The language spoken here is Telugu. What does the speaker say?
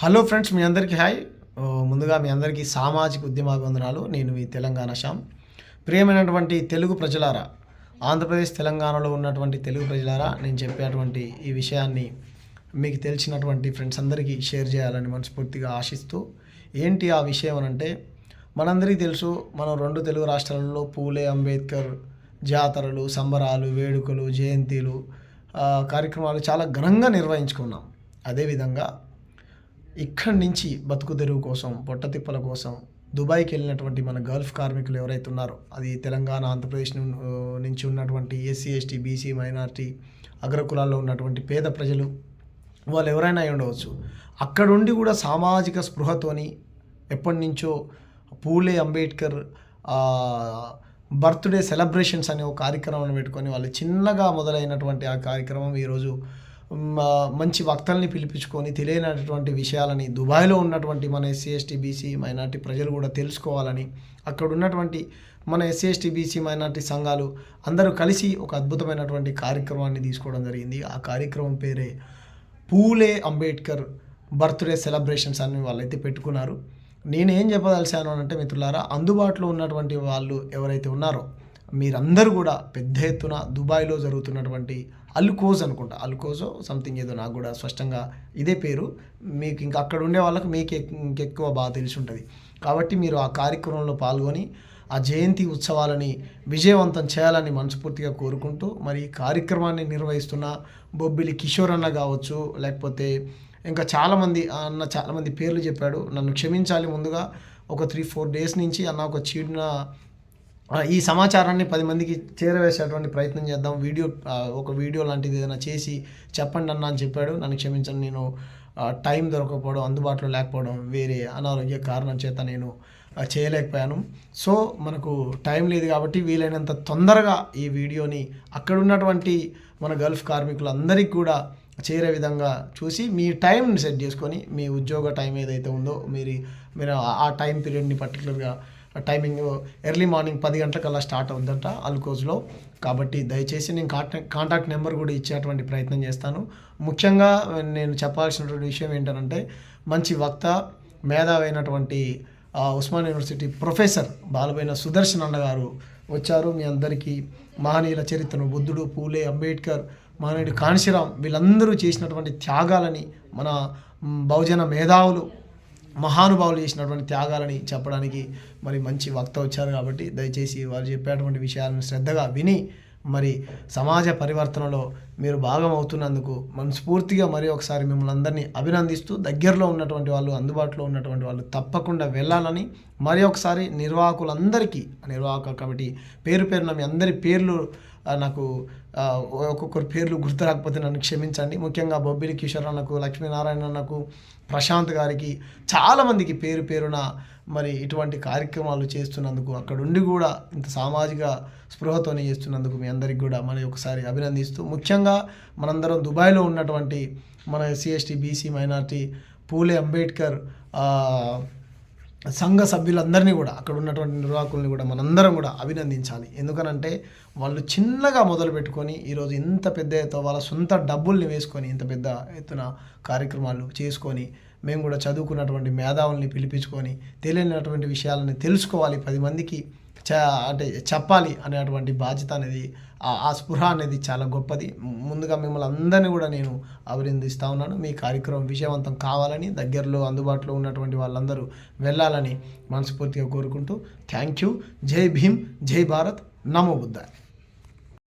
హలో ఫ్రెండ్స్ మీ అందరికీ హాయ్. ముందుగా మీ అందరికీ సామాజిక ఉద్యమాభివందనాలు నేను మీ తెలంగాణ శ్యామ్. ప్రియమైనటువంటి తెలుగు ప్రజలారా ఆంధ్రప్రదేశ్ తెలంగాణలో ఉన్నటువంటి తెలుగు ప్రజలారా నేను చెప్పేటువంటి ఈ విషయాన్ని మీకు తెలిసినటువంటి ఫ్రెండ్స్ అందరికీ షేర్ చేయాలని మనస్ఫూర్తిగా ఆశిస్తూ ఏంటి ఆ విషయం అని అంటే మనందరికీ తెలుసు మనం రెండు తెలుగు రాష్ట్రాలలో పూలే అంబేద్కర్ జాతరలు సంబరాలు వేడుకలు జయంతిలు కార్యక్రమాలు చాలా ఘనంగా నిర్వహించుకున్నాం. అదేవిధంగా ఇక్కడి నుంచి బతుకు తెరువు కోసం పొట్టతిప్పల కోసం దుబాయ్కి వెళ్ళినటువంటి మన గల్ఫ్ కార్మికులు ఎవరైతే ఉన్నారో అది తెలంగాణ ఆంధ్రప్రదేశ్ నుంచి ఉన్నటువంటి ఎస్సీ ఎస్టీ బీసీ మైనార్టీ అగ్రకులాల్లో ఉన్నటువంటి పేద ప్రజలు వాళ్ళు ఎవరైనా అయి ఉండవచ్చు. అక్కడుండి కూడా సామాజిక స్పృహతోని ఎప్పటి నుంచో పూలే అంబేద్కర్ బర్త్డే సెలబ్రేషన్స్ అనే ఒక కార్యక్రమం పెట్టుకొని వాళ్ళు చిన్నగా మొదలైనటువంటి ఆ కార్యక్రమం ఈరోజు మంచి వక్తల్ని పిలిపించుకొని తెలియనటువంటి విషయాలని దుబాయ్లో ఉన్నటువంటి మన ఎస్సీ ఎస్టీ బీసీ మైనార్టీ ప్రజలు కూడా తెలుసుకోవాలని అక్కడ ఉన్నటువంటి మన ఎస్సీ ఎస్టీ బీసీ మైనార్టీ సంఘాలు అందరూ కలిసి ఒక అద్భుతమైనటువంటి కార్యక్రమాన్ని తీసుకోవడం జరిగింది. ఆ కార్యక్రమం పేరే పూలే అంబేద్కర్ బర్త్డే సెలబ్రేషన్స్ అని వాళ్ళైతే పెట్టుకున్నారు. నేనేం చెప్పదలిసాను అంటే మిత్రులారా అందుబాటులో ఉన్నటువంటి వాళ్ళు ఎవరైతే ఉన్నారో మీరందరూ కూడా పెద్ద ఎత్తున దుబాయ్లో జరుగుతున్నటువంటి అల్కోజ్ అనుకుంటా. అల్కోజో సంథింగ్ ఏదో నాకు కూడా స్పష్టంగా ఇదే పేరు. మీకు ఇంకా అక్కడ ఉండే వాళ్ళకి మీకు ఇంకెక్కువ బాగా తెలిసి ఉంటుంది కాబట్టి మీరు ఆ కార్యక్రమంలో పాల్గొని ఆ జయంతి ఉత్సవాలని విజయవంతం చేయాలని మనస్ఫూర్తిగా కోరుకుంటూ మరి ఈ కార్యక్రమాన్ని నిర్వహిస్తున్న బొబ్బిలి కిషోర్ అన్న కావచ్చు లేకపోతే ఇంకా చాలామంది అన్న చాలామంది పేర్లు చెప్పాడు. నన్ను క్షమించాలి ముందుగా. ఒక త్రీ ఫోర్ డేస్ నుంచి అన్న ఒక చీడిన ఈ సమాచారాన్ని పది మందికి చేరవేసేటువంటి ప్రయత్నం చేద్దాం. వీడియో ఒక వీడియో లాంటిది ఏదైనా చేసి చెప్పండి అన్న అని చెప్పాడు. నన్ను క్షమించండి నేను టైం దొరకకపోవడం అందుబాటులో లేకపోవడం వేరే అనారోగ్య కారణం చేత నేను చేయలేకపోయాను. సో మనకు టైం లేదు కాబట్టి వీలైనంత తొందరగా ఈ వీడియోని అక్కడ ఉన్నటువంటి మన గల్ఫ్ కార్మికులందరికీ కూడా చేరే విధంగా చూసి మీ టైంని సెట్ చేసుకొని మీ ఉద్యోగ టైం ఏదైతే ఉందో మీరు మీరు ఆ టైం పీరియడ్ని పర్టికులర్గా టైమింగ్ ఎర్లీ మార్నింగ్ పది గంటలకల్లా స్టార్ట్ అవుద్దంట అల్కోజ్లో. కాబట్టి దయచేసి నేను కాంటాక్ట్ కాంటాక్ట్ నెంబర్ కూడా ఇచ్చేటువంటి ప్రయత్నం చేస్తాను. ముఖ్యంగా నేను చెప్పాల్సినటువంటి విషయం ఏంటంటే మంచి వక్త మేధావైనటువంటి ఉస్మాన్ యూనివర్సిటీ ప్రొఫెసర్ బాలబైన సుదర్శన్ అన్న గారు వచ్చారు. మీ అందరికీ మహనీయుల చరిత్రను బుద్ధుడు పూలే అంబేద్కర్ మహనీయుడు కాన్శీరామ్ వీళ్ళందరూ చేసినటువంటి త్యాగాలని మన బహుజన మేధావులు మహానుభావులు చేసినటువంటి త్యాగాలని చెప్పడానికి మరి మంచి వక్త వచ్చారు కాబట్టి దయచేసి వారు చెప్పేటువంటి విషయాలను శ్రద్ధగా విని మరి సమాజ పరివర్తనలో మీరు భాగం అవుతున్నందుకు మనస్ఫూర్తిగా మరి ఒకసారి మిమ్మల్ని అందరినీ అభినందిస్తూ దగ్గరలో ఉన్నటువంటి వాళ్ళు అందుబాటులో ఉన్నటువంటి వాళ్ళు తప్పకుండా వెళ్ళాలని మరి ఒకసారి నిర్వాహకులందరికీ నిర్వాహక కమిటీ పేరు పేరున మీ అందరి పేర్లు నాకు ఒక్కొక్కరు పేర్లు గుర్తు రాకపోతే నన్ను క్షమించండి. ముఖ్యంగా బొబ్బిలి కిషోర్ అన్నకు లక్ష్మీనారాయణ అన్నకు ప్రశాంత్ గారికి చాలామందికి పేరు పేరున మరి ఇటువంటి కార్యక్రమాలు చేస్తున్నందుకు అక్కడ ఉండి కూడా ఇంత సామాజిక స్పృహతోనే చేస్తున్నందుకు మీ అందరికి కూడా మరి ఒకసారి అభినందిస్తూ ముఖ్యంగా మనందరం దుబాయ్లో ఉన్నటువంటి మన SC ST BC minority Phule Ambedkar సంఘ సభ్యులందరినీ కూడా అక్కడ ఉన్నటువంటి నిర్వాహకుల్ని కూడా మనందరం కూడా అభినందించాలి. ఎందుకనంటే వాళ్ళు చిన్నగా మొదలు పెట్టుకొని ఈరోజు ఇంత పెద్ద ఎత్తు వాళ్ళ సొంత డబ్బుల్ని వేసుకొని ఇంత పెద్ద ఎత్తున కార్యక్రమాలు చేసుకొని మేము కూడా చదువుకున్నటువంటి మేధావుల్ని పిలిపించుకొని తెలియనటువంటి విషయాలని తెలుసుకోవాలి. పది మందికి చ అంటే చెప్పాలి అనేటువంటి బాధ్యత అనేది ఆ- ఆ స్పృహ అనేది చాలా గొప్పది. ముందుగా మిమ్మల్ని అందరినీ కూడా నేను అభినందిస్తా ఉన్నాను. మీ కార్యక్రమం విజయవంతం కావాలని దగ్గరలో అందుబాటులో ఉన్నటువంటి వాళ్ళందరూ వెళ్ళాలని మనస్ఫూర్తిగా కోరుకుంటూ థ్యాంక్ యూ. జై భీమ్ జై భారత్. నమో బుద్ధాయ్.